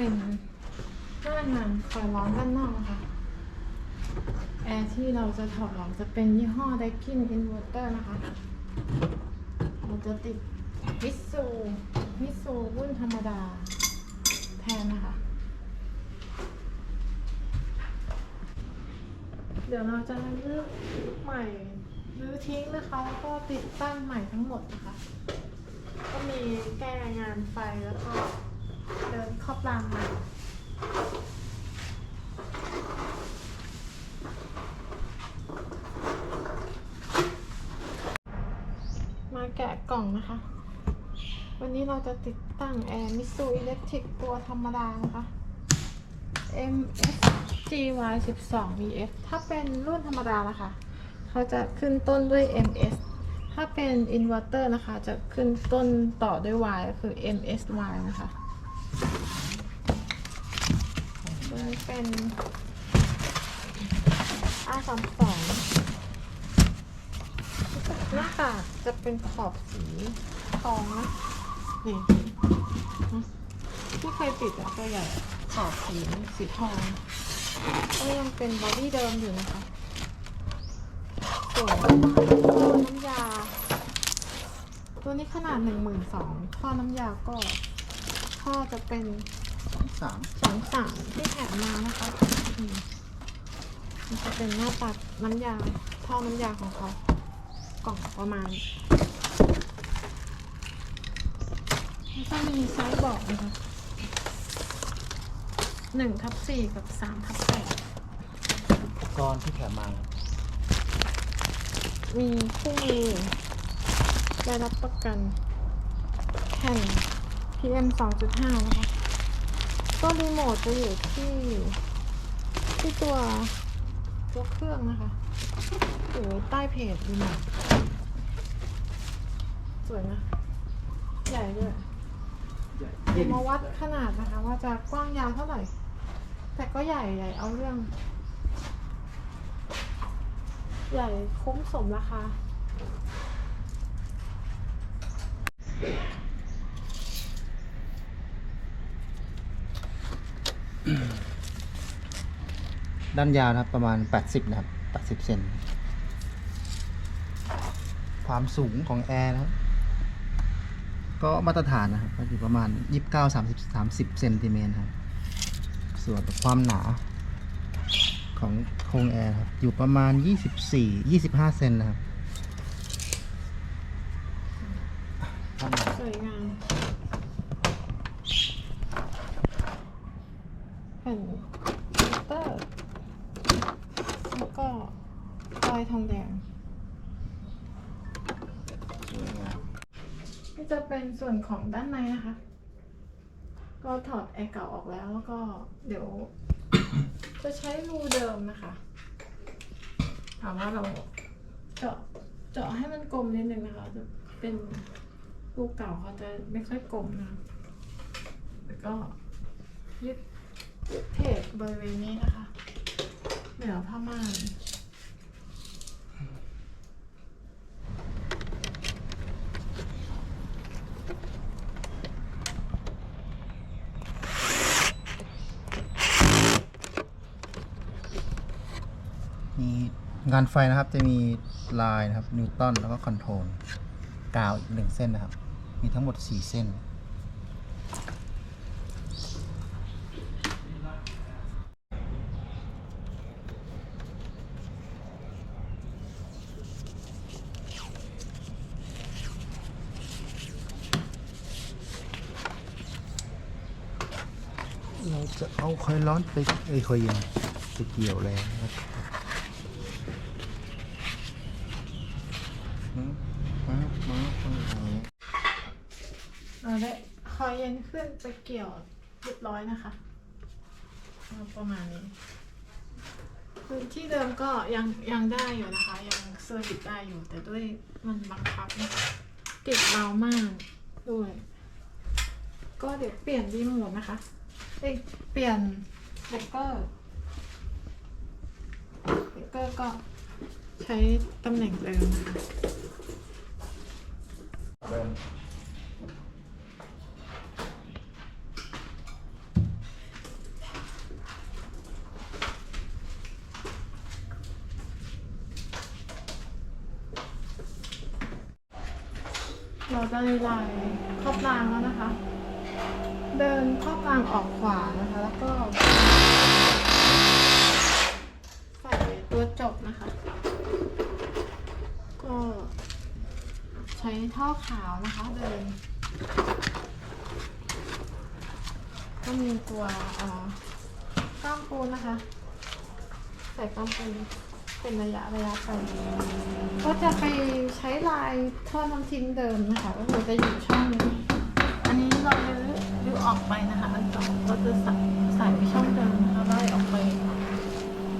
เป็นหน้างานคอยร้อนด้านนอกนะคะ แอร์ที่เราจะถอดออกจะเป็นยี่ห้อ Daikin Inverter นะคะ เราจะติดมิสูมิสูรุ่นธรรมดาแทนนะคะ เดี๋ยวเราจะเลือกใหม่หรือทิ้งนะคะแล้วก็ติดตั้งใหม่ทั้งหมดนะคะ ก็มีแก้งานไฟแล้วก็ เดินครอบรางม่มาแกะกล่องนะคะ วันนี้เราจะติดตั้งแอร์มิสูอิเล็กทริกตัวธรรมดานะคะ MSGY 12 VF ถ้าเป็นรุ่นธรรมดานะคะ เขาจะขึ้นต้นด้วย MS ถ้าเป็นอินเวอร์เตอร์นะคะ จะขึ้นต้นต่อด้วย Y ก็คือ MSY นะคะ ตัวนี้เป็น R32 หน้ากากจะเป็นขอบสีทองนะนี่ที่เคยติดอะตัวใหญ่ขอบสีสีทองก็ยังเป็นบอดี้เดิมอยู่นะคะส่วน้ำยา ตัวนี้ขนาดหนึ่งหมื่นสองท่อน้ำยาก็ท่อจะเป็น สามสองสามที่แถมมานะคะอืมมันจะเป็นหน้าตัดน้ำยาท่อน้ำยาของเขา กล่องประมาณแล้วก็มีไซส์บอกนะคะหนึ่งทับสี่กับสามทับแปดก้อนที่แถมมาครับมีคู่มือได้รับประกันแผ่น PM 2.5นะคะ ตัวรีโมทจะอยู่ที่ที่ตัวตัวเครื่องนะคะอยู่ใต้เพจรีโมทสวยนะ ใหญ่ด้วยเดี๋ยวมาวัดขนาดนะคะ ว่าจะกว้างยาวเท่าไหร่ แต่ก็ใหญ่ใหญ่เอาเรื่อง ใหญ่คุ้มสมราคา ด้านยาวนะครับประมาณ 80 นะครับ 80 เซน ความสูงของแอร์นะครับ ก็มาตรฐานนะครับก็อยู่ประมาณ 29 30 30 เซนติเมตรครับ ส่วนความหนาของโครงแอร์ครับ อยู่ประมาณ 24 25 เซนนะครับด้านในสวยงามแผ่นฟิลเตอร์แล้วก็ฟอยทองแดงนี่จะเป็นส่วนของด้านในนะคะ ก็ถอดแอร์เก่าออกแล้วแล้วก็เดี๋ยว จะใช้รูเดิมนะคะถามว่าเราเจาะเจาะให้มันกลมนิดนึงนะคะ จะเป็นรูเก่าเขาจะไม่ค่อยกลมนะแล้วก็ยึด เทปบริเวณนี้นะคะเหนือผ้าม่านมีงานไฟนะครับ จะมีลายนะครับ นิวตันแล้วก็คอนโทรลกาวอีกหนึ่งเส้นนะครับ มีทั้งหมด 4 เส้น จะเอาคอยร้อนไปเอ้คอยเย็นไปเกี่ยวแล้วนะครับมามามาฟังเราได้คอยเย็นขึ้นไปเกี่ยวเรียบร้อยนะคะประมาณนี้พื้นที่เดิมก็ยังยังได้อยู่นะคะ ยังเซอร์วิสได้อยู่ แต่ด้วยมันบังคับติดเบามากด้วย ก็เดี๋ยวเปลี่ยนรีโมทนะคะ เปลี่ยนเบเกอร์เบเกอร์ก็ใช้ตำแหน่งเดิมนะเราจะไลายครอบรางแล้วนะคะ เดินครอบรางออกขวานะคะ แล้วก็ ใส่ตัวจบนะคะ ก็ใช้ท่อขาวนะคะเดิน ก็มีตัวก้ามปูนนะคะ ใส่ก้ามปูนเป็นระยะระยะไปก็จะไปใช้ลายท่อน้ำทิ้งเดิมนะคะก็คือจะอยู่ช่องนี้ ออกไปนะคะอันต่อก็จะใส่ใส่ไปช่องเดิมนะคะไล่ออกไป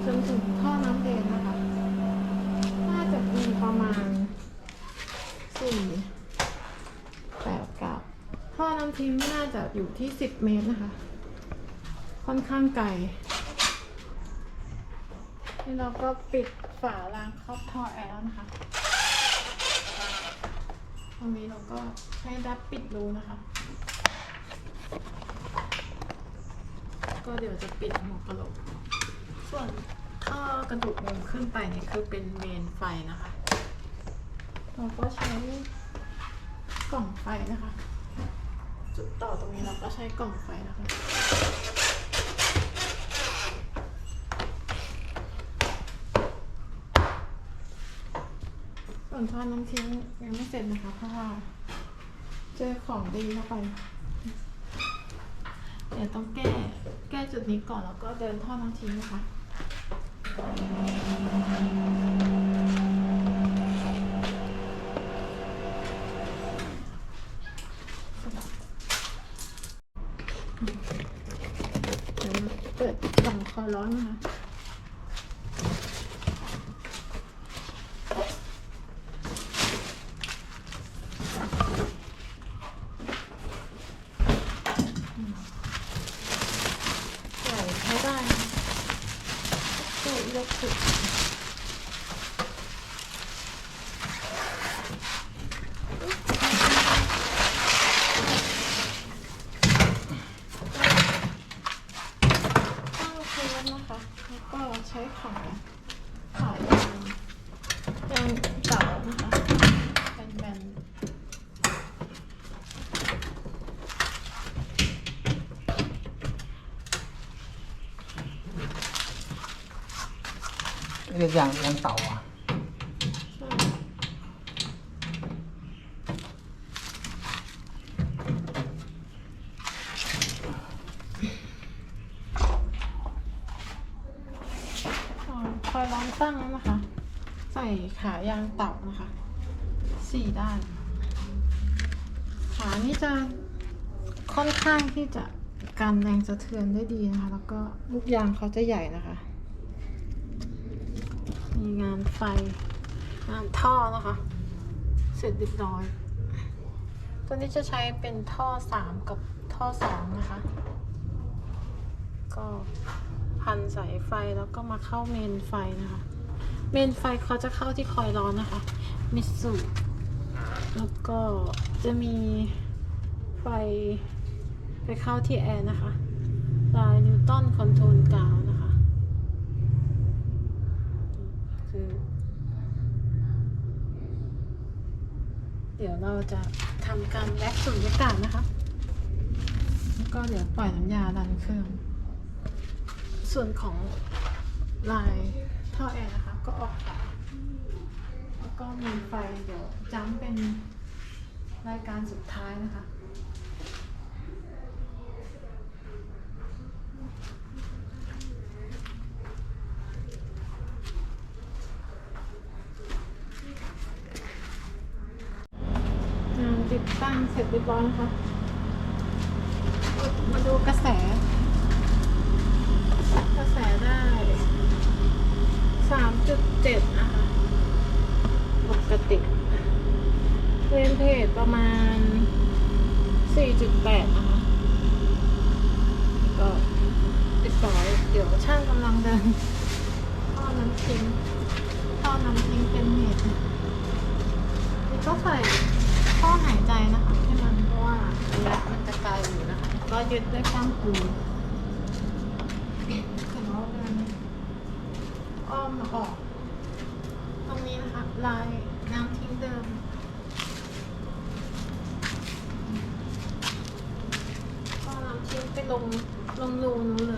จนถึงท่อน้ำเดนนะคะ น่าจะมีประมาณสี่แปดเก้าท่อน้ำทิ้งน่าจะอยู่ที่สิบเมตรนะคะ ค่อนข้างไกลนี่เราก็ปิดฝารางครอบท่อแอร์แล้วนะคะตรงนี้เราก็ให้ดับปิดรูนะคะ ก็เดี๋ยวจะปิดหัวกระโหลก ส่วนท่อกระดูกมุมขึ้นไปเนี่ยคือเป็นเมนไฟนะคะเราก็ใช้กล่องไฟนะคะ จุดต่อตรงนี้เราก็ใช้กล่องไฟนะคะส่วนท่อน้ำทิ้งยังไม่เสร็จนะคะเพราะว่าเจอของดีเข้าไป เดี๋ยวต้องแก้ แก้จุดนี้ก่อนแล้วก็เดินท่อน้ำทิ้งนะคะเปิดกล่องคอร้อนนะคะ ใส่ใช้ได้นะตู้อิเล็กทริกตั้งเทปนะคะ แล้วก็ใช้ขาขายางยางเก่านะคะเป็นแบนๆ เรียกอย่างยางเต่าอะใช่อ่าคอยร้อนตั้งแล้วนะคะ ใส่ขายางเต่านะคะ สี่ด้าน ขานี่จะค่อนข้างที่จะกันแรงสะเทือนได้ดีนะคะ แล้วก็ลูกยางเขาจะใหญ่นะคะ มีงานไฟ งานท่อนะคะ เสร็จเรียบร้อย ตัวนี้จะใช้เป็นท่อสามกับท่อสองนะคะ ก็พันสายไฟแล้วก็มาเข้าเมนไฟนะคะ เมนไฟเขาจะเข้าที่คอยร้อนนะคะ มิสุแล้วก็จะมีไฟไปเข้าที่แอร์นะคะลายนิวตันคอนโทรลกาวนะคะ คือ เดี๋ยวเราจะทำการแว็กสูญญากาศนะคะ แล้วก็เดี๋ยวปล่อยน้ำยาดันเครื่อง ส่วนของลายท่อแอร์นะคะ ก็ออกแล้วก็มีไฟเดี๋ยวจ้ำเป็นรายการสุดท้ายนะคะ งานติดตั้งเส ร็จเรียบร้อยนะคะ มาดูกระแส กระแสได้สามจุดเจ็ดนะคะปกติเรนเพจประมาณสี่จุดแปดนะคะ ก็ติดต่อเดี๋ยวช่างกำลังเดินท่อน้ำทิ้งท่อน้ำทิ้งเป็นเมตรนี่ก็ใส่ ข้อหายใจนะคะให้มันเพราะว่าระะมันจะไายอยู่นะคะ ก็ยึดด้วยกล้ามปูแต่ว่ามันอ้อมมาออก ตรงนี้นะคะ ลายน้ำทิ้งเดิมก็น้ำทิ้งไปลงลงรูนู้นเลย